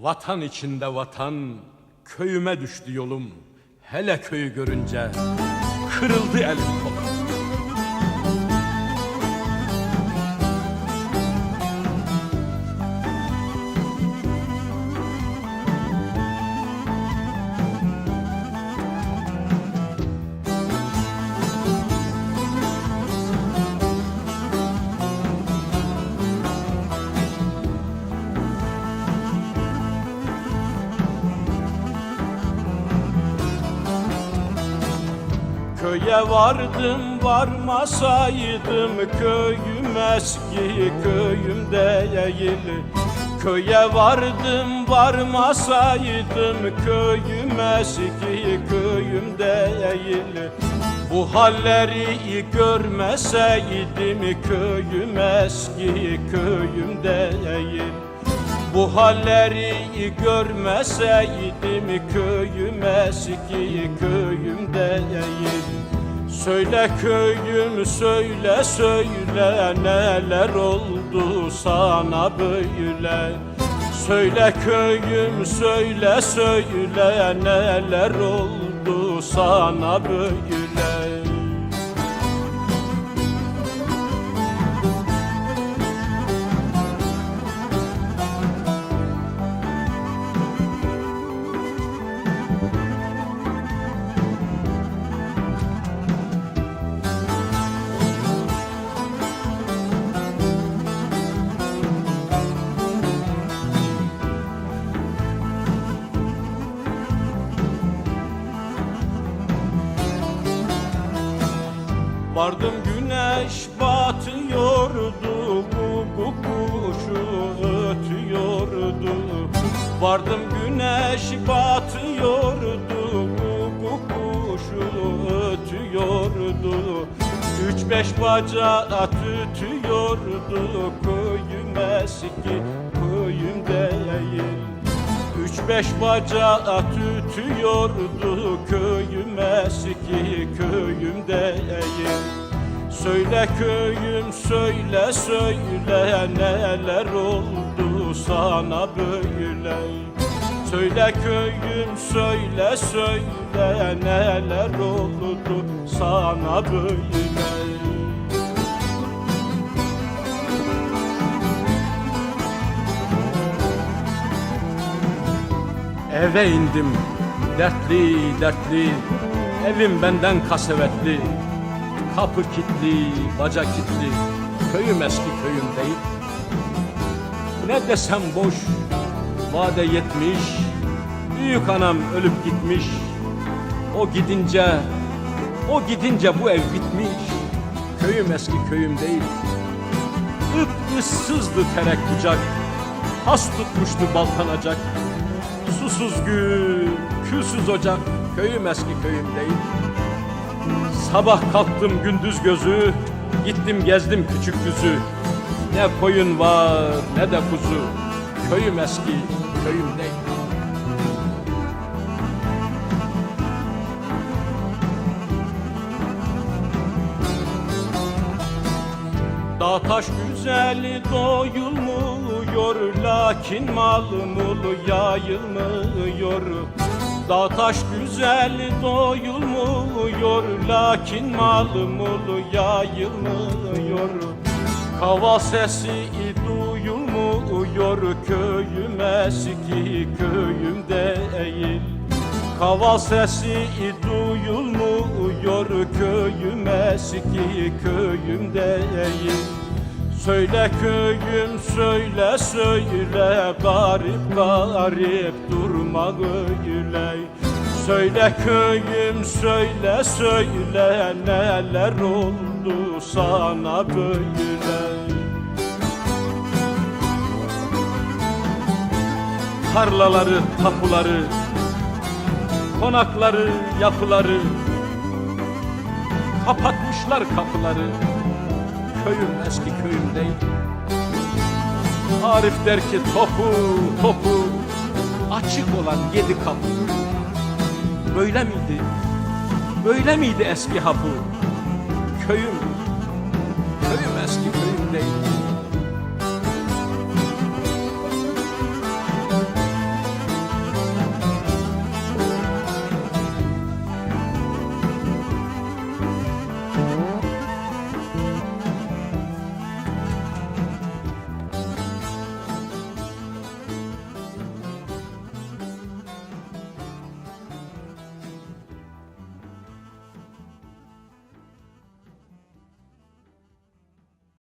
Vatan içinde vatan, köyüme düştü yolum. Hele köyü görünce kırıldı elim Köye vardım varmasaydım köyüm eski köyüm değil. Köye vardım varmasaydım köyüm eski köyüm değil. Bu halleri görmeseydim köyüm eski köyüm değil bu halleri görmeseydim köyüm eski köyüm değil Söyle köyüm söyle söyle neler oldu sana böyle? Söyle köyüm söyle söyle neler oldu sana böyle Vardım güneş batıyordu bu kuşu ötüyordu. Vardım güneş batıyordu bu kuşu ötüyordu. Üç beş bacağı tütüyordu köyüm eski köyüm değil. Üç beş bacağı tütüyordu köyüm eski köyüm değil Söyle köyüm söyle söyle neler oldu sana böyle? Söyle köyüm söyle söyle neler oldu sana böyle? Eve indim dertli dertli. Evim benden kasevetli Kapı kilitli, baca kilitli Köyüm eski köyüm değil. Ne desem boş Vade yetmiş Büyük anam ölüp gitmiş. O gidince O gidince bu ev bitmiş. Köyüm eski köyüm değil. Ip ıssızdı terek bucak Has tutmuştu baltanacak Susuz gül, külsüz ocak Köyüm eski köyüm değil Sabah kalktım gündüz gözü Gittim gezdim küçük düzü Ne koyun var ne de kuzu. Köyüm eski köyüm değil Dağ taş güzeli doyulmuyor Lakin mal mulu yayılmıyor Dağ taş güzeli doyulmuyor Lakin mal mulu yayılmıyor. Kava sesi duyulmuyor Köyüm eski köyüm değil. Kaval sesi duyulmuyor köyüm eski köyüm değil Söyle köyüm söyle söyle garip garip durma öyle. Söyle köyüm söyle söyle neler oldu sana böyle? Tarlaları, tapuları, konakları, yapıları Kapatmışlar kapıları Köyüm eski köyüm değil Arif der ki topu topu Açık olan yedi kapı Böyle miydi? Böyle miydi eski hapı? Köyüm Köyüm eski